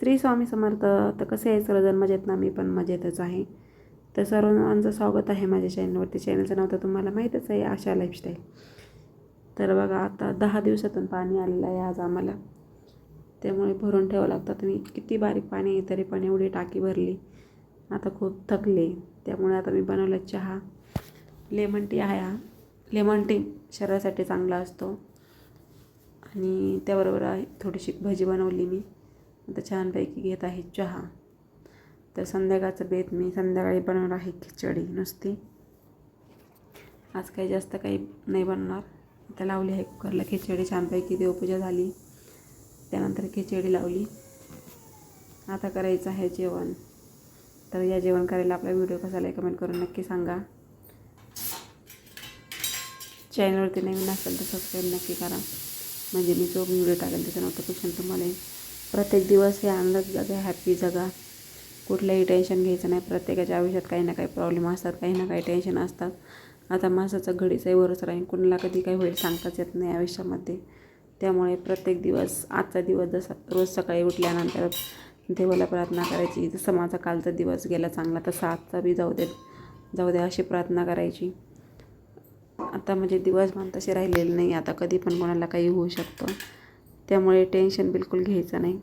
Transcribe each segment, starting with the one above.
श्री स्वामी समर्थ तर कसे आहे सर्वजण? मजेत ना? मी पण मजेतच आहे. तर सर्वांचं स्वागत आहे माझ्या चॅनलवरती चॅनलचं नाव तर तुम्हाला माहीतच आहे आशा लाईफस्टाईल तर बघा आता दहा दिवसातून पाणी आलेलं आहे आज आम्हाला. त्यामुळे भरून ठेवावं लागतं. तुम्ही किती बारीक पाणी आहे तरी पण एवढी टाकी भरली. आता खूप थकले. त्यामुळे आता मी बनवलं चहा. लेमन टी आहे हा. लेमन टी शरीरासाठी चांगला असतो. आणि त्याबरोबर आहे थोडीशी भजी बनवली मी. आता छानपैकी घेत आहे चहा. तर संध्याकाळचं बेत मी संध्याकाळी बनवणार आहे खिचडी नुसती. आज काही जास्त काही नाही बनणार. आता लावली आहे कुकरला खिचडी छानपैकी देवपूजा झाली. त्यानंतर खिचडी लावली. आता करायचं आहे जेवण. तर या जेवण करायला आपला व्हिडिओ कसा आहे कमेंट करून नक्की सांगा. चॅनलवरती नवीन असेल तर सबस्क्राईब नक्की करा. म्हणजे मी जो व्हिडिओ टाकेल त्याचं नोटिफिकेशन तुम्हाला प्रत्येक दिवस हे आनंदात जगा हॅपी जगा. कुठलंही टेन्शन घ्यायचं नाही. प्रत्येकाच्या आयुष्यात काही ना काही प्रॉब्लेम असतात काही ना काही टेन्शन असतात. आता माणसाचं घडीचाही वरच राहील कुणाला कधी काही होईल सांगताच येत नाही आयुष्यामध्ये. त्यामुळे प्रत्येक दिवस आजचा दिवस जसा रोज सकाळी उठल्यानंतर देवाला प्रार्थना करायची. जसं माझा कालचा दिवस गेला चांगला तसा आजचा बी जाऊ दे जाऊ दे अशी प्रार्थना करायची. आता म्हणजे दिवस मान तसे राहिलेले नाही. आता कधी पण कोणाला काही होऊ शकतं. त्यामुळे टेन्शन बिलकुल घ्यायचं नाही.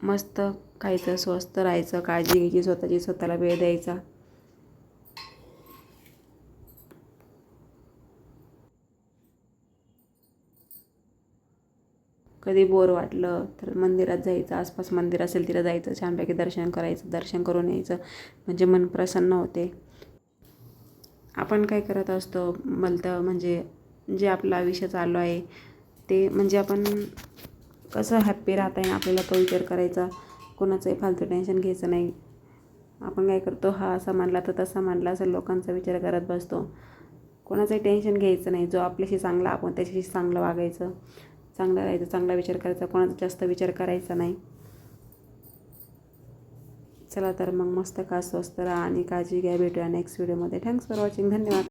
मस्त खायचं स्वस्त राहायचं काळजी घ्यायची स्वतःची स्वतःला वेळ द्यायचा. कधी बोर वाटलं तर मंदिरात जायचं आसपास मंदिर असेल तिथं जायचं छानपैकी दर्शन करायचं दर्शन करून यायचं म्हणजे मन प्रसन्न होते. आपण काय करत असतो भलतं म्हणजे जे आपलं आयुष्य चालू आहे ते म्हणजे आपण कसं हॅप्पी राहता येईल आपल्याला तो विचार करायचा. कोणाचंही फालतू टेन्शन घ्यायचं नाही. आपण काय करतो हा असा मानला तर तसा मानला असं लोकांचा विचार करत बसतो. कोणाचंही टेन्शन घ्यायचं नाही. जो आपल्याशी चांगला आपण त्याच्याशी चांगलं वागायचं. चांगलं राहायचं चांगला विचार करायचा. कोणाचा जास्त विचार करायचा नाही. चला तर मग मस्त का स्वस्त राहा आणि काळजी घ्या. भेटूया नेक्स्ट व्हिडिओमध्ये थँक्स फॉर वॉचिंग धन्यवाद.